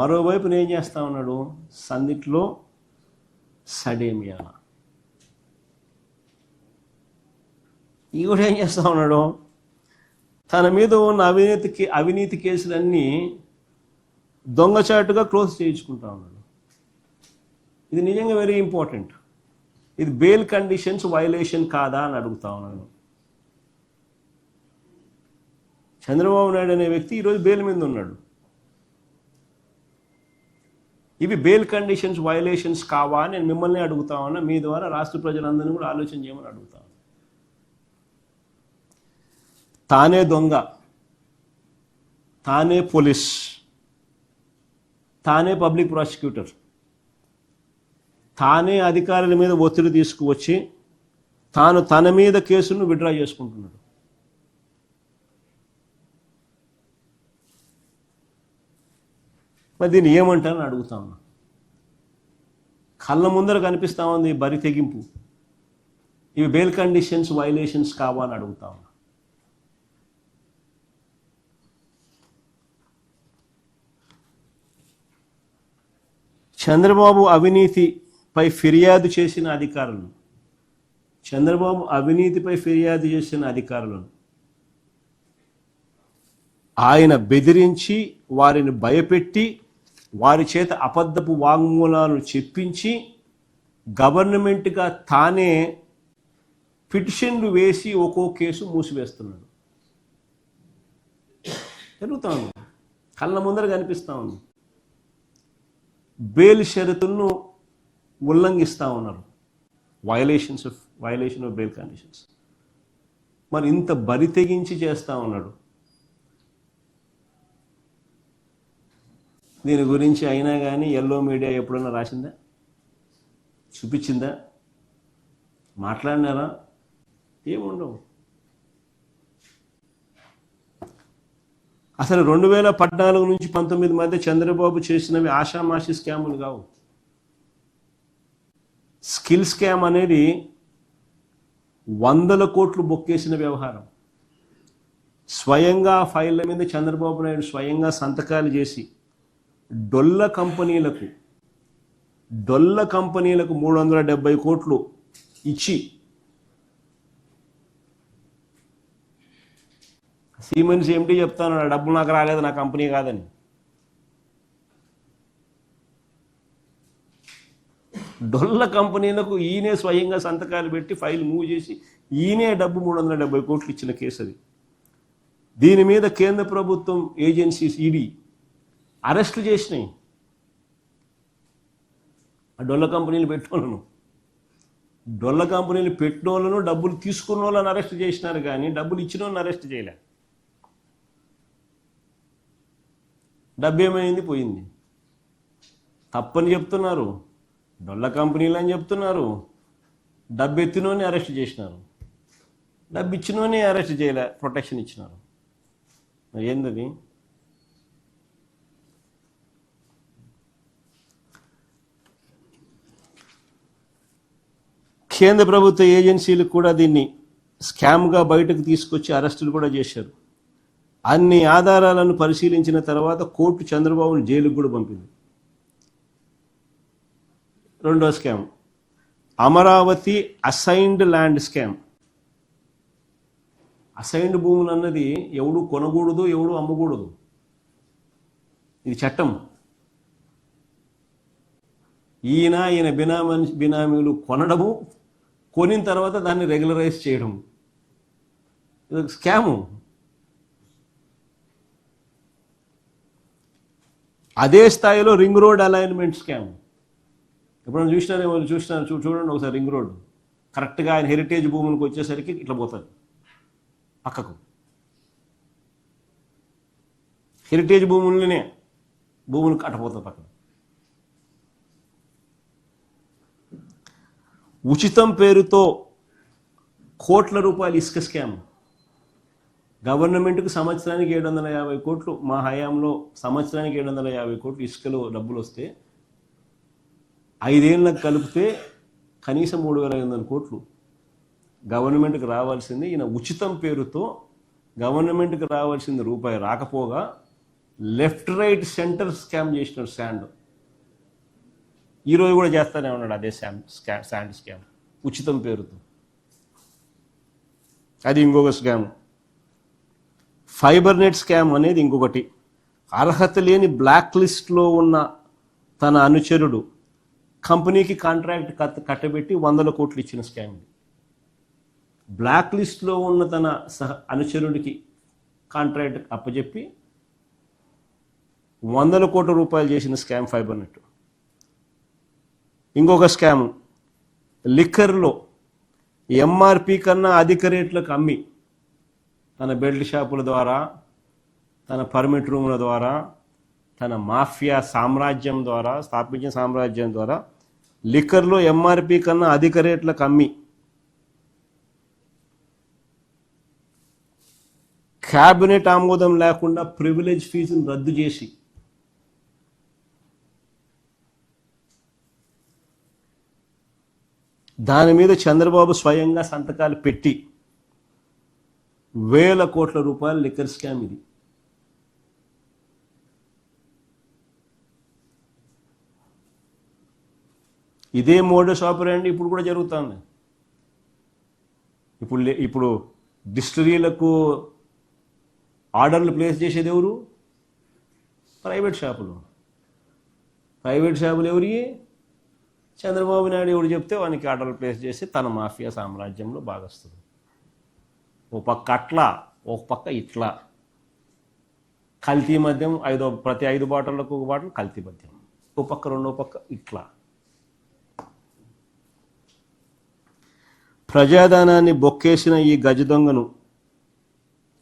మరోవైపున ఏం చేస్తా ఉన్నాడు? సందిట్లో సడేమియా. ఈ కూడా ఏం చేస్తా ఉన్నాడు? తన మీద ఉన్న అవినీతి అవినీతి కేసులన్నీ దొంగచాటుగా క్లోజ్ చేయించుకుంటా ఉన్నాడు. ఇది నిజంగా వెరీ ఇంపార్టెంట్. ఇది బెయిల్ కండిషన్స్ వైలేషన్ కాదా అని అడుగుతా ఉన్నాను చంద్రబాబు నాయుడు అనే వ్యక్తి ఈరోజు బెయిల్ మీద ఉన్నాడు. ఇవి బెయిల్ కండిషన్స్ వైలేషన్స్ కావా నేను మిమ్మల్ని అడుగుతా ఉన్నా. మీ ద్వారా రాష్ట్ర ప్రజలందరినీ కూడా ఆలోచన చేయమని అడుగుతా తానే దొంగ తానే పోలీస్ తానే పబ్లిక్ ప్రాసిక్యూటర్ తానే అధికారుల మీద ఒత్తిడి తీసుకువచ్చి తాను తన మీద కేసును విడ్రా చేసుకుంటున్నాడు. మరి దీన్ని ఏమంటారని అడుగుతా ఉన్నా. కళ్ళ ముందర కనిపిస్తా ఉంది ఈ బరి తెగింపు. ఇవి బెయిల్ కండిషన్స్ వైలేషన్స్ కావా అని అడుగుతా ఉన్నా. చంద్రబాబు అవినీతిపై ఫిర్యాదు చేసిన అధికారులను. చంద్రబాబు అవినీతిపై ఫిర్యాదు చేసిన అధికారులను. ఆయన బెదిరించి వారిని భయపెట్టి వారి చేత అబద్ధపు వాంగ్మూలాలను చెప్పించి గవర్నమెంట్గా తానే పిటిషన్లు వేసి ఒక్కో కేసు మూసివేస్తున్నాడు. జరుగుతా ఉంది. కళ్ళ ముందర కనిపిస్తూ ఉంది. బెయిల్ షరతులను ఉల్లంఘిస్తూ ఉన్నారు. Violations of violation of bail conditions మరి ఇంత బరి తెగించి చేస్తూ ఉన్నాడు. దీని గురించి అయినా కానీ ఎల్లో మీడియా ఎప్పుడన్నా రాసిందా? చూపించిందా? మాట్లాడినారా? ఏముండవు అసలు రెండు వేల పద్నాలుగు నుంచి పంతొమ్మిది మధ్య చంద్రబాబు చేసినవి ఆషామాషి స్కాములు కావు. స్కిల్ స్కామ్ అనేది వందల కోట్లు బొక్కేసిన వ్యవహారం. స్వయంగా ఫైళ్ళ మీద చంద్రబాబు నాయుడు స్వయంగా సంతకాలు చేసి డొల్ల కంపెనీలకు డొల్ల కంపెనీలకు మూడు వందల డెబ్బై కోట్లు ఇచ్చి సీమెన్స్ ఏమిటి చెప్తాను నా డబ్బులు నాకు రాలేదు నా కంపెనీ కాదని. డొల్ల కంపెనీలకు ఈయనే స్వయంగా సంతకాలు పెట్టి ఫైల్ మూవ్ చేసి ఈయనే డబ్బు మూడు వందల డెబ్బై కోట్లు ఇచ్చిన కేసు అది దీని మీద కేంద్ర ప్రభుత్వం ఏజెన్సీస్ ఈడీ అరెస్టులు చేసినాయి. ఆ డొల్ల కంపెనీలు పెట్టినోళ్ళను. డొల్ల కంపెనీలు పెట్టిన వాళ్ళను డబ్బులు తీసుకున్న వాళ్ళని అరెస్ట్ చేసినారు కానీ డబ్బులు ఇచ్చిన వాళ్ళని అరెస్ట్ చేయలే. డబ్బు ఏమైంది పోయింది. తప్పని చెప్తున్నారు. డొల్ల కంపెనీలు అని చెప్తున్నారు. డబ్బు ఎత్తినోని అరెస్ట్ చేసినారు. డబ్బు ఇచ్చినోని అరెస్ట్ చేయలే ప్రొటెక్షన్ ఇచ్చినారు. మరి ఏందది? కేంద్ర ప్రభుత్వ ఏజెన్సీలు కూడా దీన్ని స్కామ్గా బయటకు తీసుకొచ్చి అరెస్టులు కూడా చేశారు. అన్ని ఆధారాలను పరిశీలించిన తర్వాత కోర్టు చంద్రబాబును జైలుకు కూడా పంపింది. రెండో scam. Amaravati assigned land scam. Assigned భూములు అన్నది ఎవడు కొనకూడదు ఎవడు అమ్మకూడదు. ఇది చట్టం. ఈయన ఈయన బినామీ బినామీలు కొనడము కొనిన తర్వాత దాన్ని రెగ్యులరైజ్ చేయడం. ఇది ఒక స్కాము. అదే స్థాయిలో రింగ్ రోడ్ అలైన్మెంట్ స్కామ్. ఎప్పుడైనా చూసినారేమో చూసినారు? చూ చూడండి ఒకసారి రింగ్ రోడ్. కరెక్ట్గా ఆయన హెరిటేజ్ భూములకు వచ్చేసరికి ఇట్లా పోతుంది పక్కకు. హెరిటేజ్ భూములనే భూములు కట్టపోతుంది పక్కన ఉచితం పేరుతో కోట్ల రూపాయలు ఇసుక స్కామ్. గవర్నమెంట్కు సంవత్సరానికి ఏడు వందల యాభై కోట్లు మా హయాంలో సంవత్సరానికి ఏడు వందల యాభై కోట్లు ఇసుకలో డబ్బులు వస్తే ఐదేళ్ళకు కలిపితే కనీసం మూడు వేల ఐదు వందల కోట్లు. గవర్నమెంట్కి రావాల్సింది ఈయన ఉచితం పేరుతో గవర్నమెంట్కి రావాల్సింది రూపాయి రాకపోగా లెఫ్ట్ రైట్ సెంటర్ స్కామ్ చేసినాడు శాండ్. ఈరోజు కూడా చేస్తానే ఉన్నాడు అదే శామ్ స్కా శాండ్ స్కామ్. ఉచితం పేరుతో. అది ఇంకొక స్కామ్. ఫైబర్ నెట్ స్కామ్ అనేది ఇంకొకటి. అర్హత లేని బ్లాక్ లిస్ట్లో ఉన్న తన అనుచరుడు కంపెనీకి కాంట్రాక్ట్ కట్ కట్టబెట్టి వందల కోట్లు ఇచ్చిన స్కామ్ ఇది. బ్లాక్ లిస్ట్లో ఉన్న తన సహ అనుచరుడికి కాంట్రాక్ట్ అప్పచెప్పి వందల కోట్ల రూపాయలు చేసిన స్కామ్ ఫైబర్ నెట్ ఇంకొక స్కామ్. లిక్కర్లో ఎంఆర్పి కన్నా అధిక రేట్లకు అమ్మి తన బెల్ట్ షాపుల ద్వారా తన పర్మిట్ రూముల ద్వారా తన మాఫియా సామ్రాజ్యం ద్వారా స్థాపించిన సామ్రాజ్యం ద్వారా లిక్కర్లో ఎంఆర్పి కన్నా అధిక రేట్లకు అమ్మి క్యాబినెట్ ఆమోదం లేకుండా ప్రివిలేజ్ ఫీజును రద్దు చేసి దాని మీద చంద్రబాబు స్వయంగా సంతకాలు పెట్టి వేల కోట్ల రూపాయల లిక్కర్ స్కామ్ ఇది. ఇదే మోడస్ ఆపరేండి ఇప్పుడు కూడా జరుగుతుంది. ఇప్పుడు లే- ఇప్పుడు డిస్టరీలకు ఆర్డర్లు ప్లేస్ చేసేది ఎవరు? ప్రైవేట్ షాపులు. ప్రైవేట్ షాపులు ఎవరి? చంద్రబాబు నాయుడు ఎవరు చెప్తే వానికి ఆర్డర్లు ప్లేస్ చేసి తన మాఫియా సామ్రాజ్యంలో భాగస్తుంది ఓ పక్క అట్లా ఒక పక్క ఇట్లా. కల్తీ మద్యం ఐదో ప్రతి ఐదు బాటిళ్ళకు ఒక బాటిల్ కల్తీ మద్యం. ఓ పక్క రెండో పక్క ఇట్లా. ప్రజాధనాన్ని బొక్కేసిన ఈ గజ దొంగను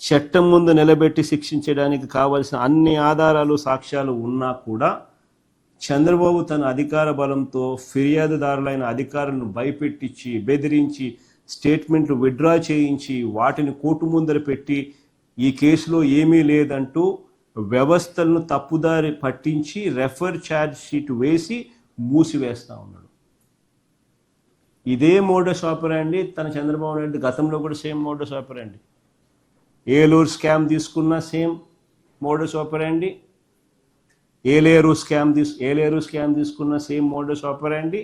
చట్టం ముందు నిలబెట్టి శిక్షించడానికి కావలసిన అన్ని ఆధారాలు సాక్ష్యాలు ఉన్నా కూడా చంద్రబాబు తన అధికార బలంతో ఫిర్యాదుదారులైన అధికారులను భయపెట్టించి బెదిరించి స్టేట్మెంట్లు విత్డ్రా చేయించి వాటిని కోర్టు ముందర పెట్టి ఈ కేసులో ఏమీ లేదంటూ వ్యవస్థలను తప్పుదారి పట్టించి రెఫర్ ఛార్జ్ షీట్ వేసి మూసివేస్తా ఉన్నాడు. ఇదే మోడస్ ఆపరాండి తన చంద్రబాబు నాయుడు గతంలో కూడా same modus operandi Eluru scam తీసుకున్న same modus operandi Yeleru scam తీసు ఏలేరు స్కామ్ తీసుకున్న సేమ్ మోడల్స్ ఆపరండి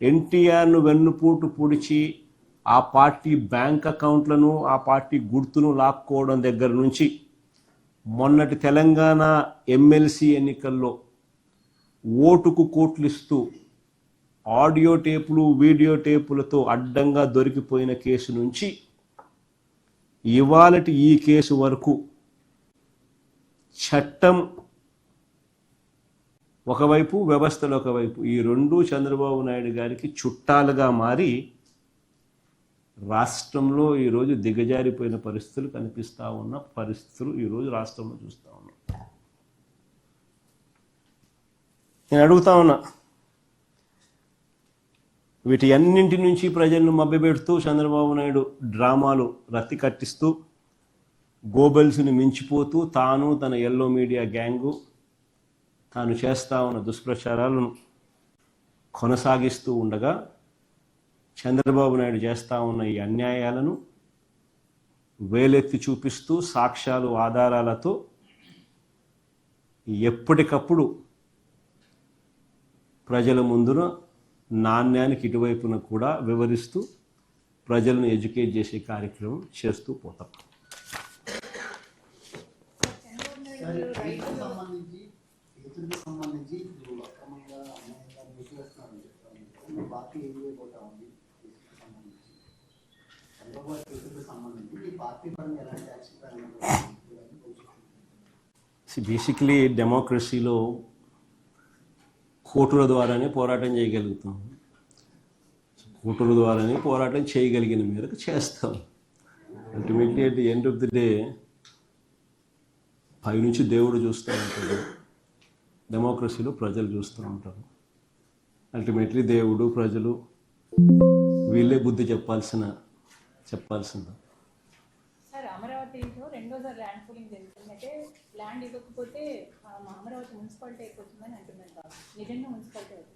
ఎన్టీఆర్ను వెన్నుపూటు పొడిచి ఆ పార్టీ బ్యాంక్ అకౌంట్లను ఆ పార్టీ గుర్తును లాక్కోవడం దగ్గర నుంచి మొన్నటి తెలంగాణ ఎమ్మెల్సీ ఎన్నికల్లో ఓటుకు కోట్లు ఇస్తూ ఆడియో టేపులు వీడియో టేపులతో అడ్డంగా దొరికిపోయిన కేసు నుంచి ఇవాళటి ఈ కేసు వరకు చట్టం ఒకవైపు వ్యవస్థలు ఒకవైపు. ఈ రెండు చంద్రబాబు నాయుడు గారికి చుట్టాలుగా మారి రాష్ట్రంలో ఈరోజు దిగజారిపోయిన పరిస్థితులు కనిపిస్తూ ఉన్న పరిస్థితులు ఈరోజు రాష్ట్రంలో చూస్తూ ఉన్నాం. నేను అడుగుతా ఉన్నా వీటి అన్నింటి నుంచి ప్రజలను మభ్యపెడుతూ చంద్రబాబు నాయుడు డ్రామాలు రత్తి కట్టిస్తూ గోబెల్స్ని మించిపోతూ తాను తన ఎల్లో మీడియా గ్యాంగు తాను చేస్తా ఉన్న దుష్ప్రచారాలను కొనసాగిస్తూ ఉండగా చంద్రబాబు నాయుడు చేస్తా ఉన్న ఈ అన్యాయాలను వేలెత్తి చూపిస్తూ సాక్ష్యాలు ఆధారాలతో ఎప్పటికప్పుడు ప్రజల ముందున నాణ్యానికి ఇటువైపున కూడా వివరిస్తూ ప్రజలను ఎడ్యుకేట్ చేసే కార్యక్రమం చేస్తూ పోతాం. రైతులకు సంబంధించి ఇప్పుడు అక్రమంగా అన్యాయంగా మూసివేస్తున్నారని చెప్తాను పార్టీ ఏం చేయబోతా ఉంది సంబంధించి చంద్రబాబు గారి సంబంధించి మీ పార్టీ పరంగా ఎలాంటి యాక్షన్ ప్లాన్ బేసిక్లీ డెమోక్రసీలో కోర్టుల ద్వారానే పోరాటం చేయగలుగుతాం. కోర్టుల ద్వారానే పోరాటం చేయగలిగిన మేరకు చేస్తాం. Ultimately at the end of the day పైనుంచి దేవుడు చూస్తూ ఉంటాడు డెమోక్రసీలో ప్రజలు చూస్తూ ఉంటారు. అల్టిమేట్లీ దేవుడు ప్రజలు వీళ్ళే బుద్ధి చెప్పాల్సిన చెప్పాల్సింది. సార్ అమరావతిలో రెండోసారి ల్యాండ్ పూలింగ్ జరుగుతుంది. అంటే ల్యాండ్ ఇవ్వకపోతే ఆ, మా అమరావతి మున్సిపాలిటీ అయిపోతుందని అంటున్నారు బాబు నిజంగా మున్సిపాలిటీ అవుతుంది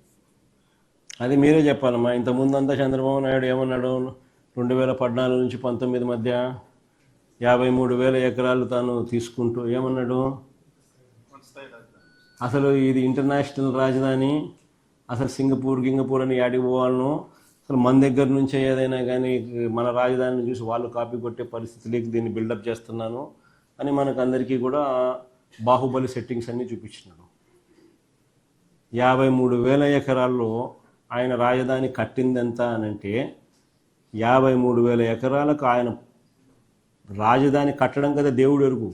అది మీరే చెప్పాలమ్మా. ఇంతకుముందు అంతా చంద్రబాబు నాయుడు ఏమన్నాడు? రెండు వేల పద్నాలుగు నుంచి పంతొమ్మిది మధ్య యాభై మూడు వేల ఎకరాలు తాను తీసుకుంటూ ఏమన్నాడు? అసలు ఇది ఇంటర్నేషనల్ రాజధాని అసలు సింగపూర్ గింగపూర్ అని యాడికి పోవాలను అసలు మన దగ్గర నుంచే ఏదైనా కానీ మన రాజధానిని చూసి వాళ్ళు కాపీ కొట్టే పరిస్థితిలోకి దీన్ని బిల్డప్ చేస్తున్నాను అని మనకు అందరికీ కూడా బాహుబలి సెట్టింగ్స్ అన్నీ చూపించినాడు. యాభై మూడు వేల ఎకరాల్లో ఆయన రాజధాని కట్టింది ఎంత అని అంటే యాభై మూడు వేల ఎకరాలకు ఆయన రాజధాని కట్టడం కదా దేవుడు ఎరుగు.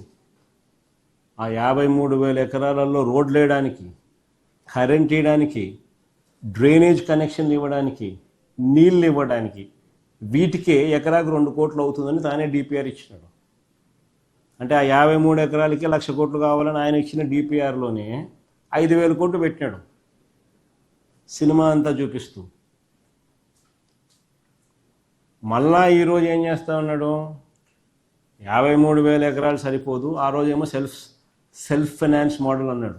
ఆ యాభై మూడు వేల ఎకరాలలో రోడ్లు వేయడానికి కరెంట్ వేయడానికి డ్రైనేజ్ కనెక్షన్ ఇవ్వడానికి నీళ్ళు ఇవ్వడానికి వీటికే ఎకరాకు రెండు కోట్లు అవుతుందని తానే డిపిఆర్ ఇచ్చినాడు. అంటే ఆ యాభై మూడు ఎకరాలకే లక్ష కోట్లు కావాలని ఆయన ఇచ్చిన డిపిఆర్లోనే ఐదు వేల కోట్లు పెట్టినాడు. సినిమా అంతా చూపిస్తూ. మళ్ళా ఈరోజు ఏం చేస్తా ఉన్నాడు? యాభై మూడు వేల ఎకరాలు సరిపోదు ఆ రోజేమో సెల్ఫ్ సెల్ఫ్ ఫైనాన్స్ మోడల్ అన్నాడు.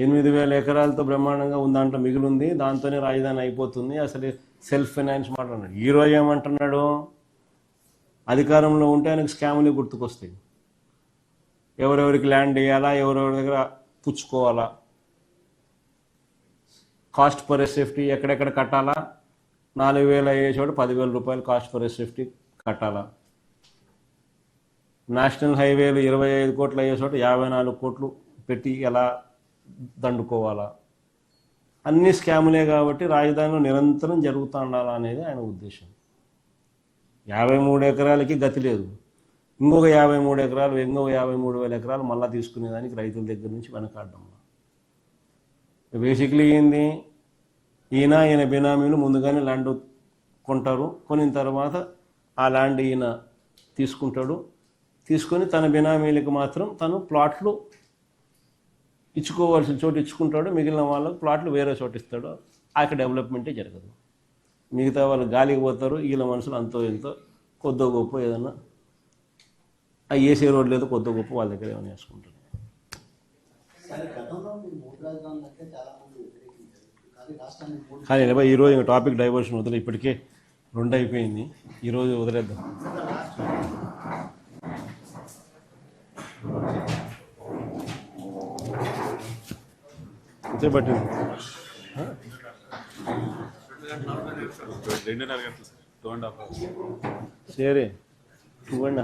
ఎనిమిది వేల ఎకరాలతో బ్రహ్మాండంగా ఉంది దాంట్లో మిగిలింది దాంతోనే రాజధాని అయిపోతుంది అసలు సెల్ఫ్ ఫైనాన్స్ మోడల్ అన్నాడు. ఈరోజు ఏమంటున్నాడు? అధికారంలో ఉంటే ఆయనకు స్కాములే గుర్తుకొస్తాయి. ఎవరెవరికి ల్యాండ్ వేయాలా ఎవరెవరి దగ్గర పుచ్చుకోవాలా కాస్ట్ పర్ సేఫ్టీ ఎక్కడెక్కడ కట్టాలా నాలుగు వేలు అయ్యే చోట పదివేల రూపాయలు కాస్ట్ పర్ సేఫ్టీ కట్టాలా. నేషనల్ హైవేలు ఇరవై ఐదు కోట్లు అయ్యే చోట యాభై నాలుగు కోట్లు పెట్టి ఎలా దండుకోవాలా? అన్ని స్కాములే కాబట్టి రాజధానిలో నిరంతరం జరుగుతూ ఉండాలా అనేది ఆయన ఉద్దేశం. యాభై మూడు ఎకరాలకి గతి లేదు. ఇంకొక యాభై మూడు ఎకరాలు ఇంకొక యాభై మూడు వేల ఎకరాలు మళ్ళీ తీసుకునేదానికి రైతుల దగ్గర నుంచి వెనకాడడం. బేసిక్లీ ఏంది? ఈయన ఈయన బినామీలు ముందుగానే ల్యాండ్ కొంటారు. కొనిన తర్వాత ఆ ల్యాండ్ ఈయన తీసుకుంటాడు. తీసుకొని తన బినామీలకు మాత్రం తను ప్లాట్లు ఇచ్చుకోవాల్సిన చోటు ఇచ్చుకుంటాడు. మిగిలిన వాళ్ళకు ప్లాట్లు వేరే చోటు ఇస్తాడు. అక్కడ డెవలప్మెంటే జరగదు. మిగతా వాళ్ళు గాలికి పోతారు. వీళ్ళ మనుషులు అంతో ఎంతో కొద్దో గొప్ప ఏదన్నా ఆ ఏసీ రోడ్ లేదు కొద్దో గొప్ప వాళ్ళ దగ్గర ఏమైనా వేసుకుంటారు కానీ లేబా ఈరోజు టాపిక్ డైవర్షన్ వదిలే ఇప్పటికే రెండు అయిపోయింది. ఈరోజు వదిలేద్దాం. ಜೆ ಪಾಟೀಲ್ ಸೇರಿ. ಸುವರ್ಣ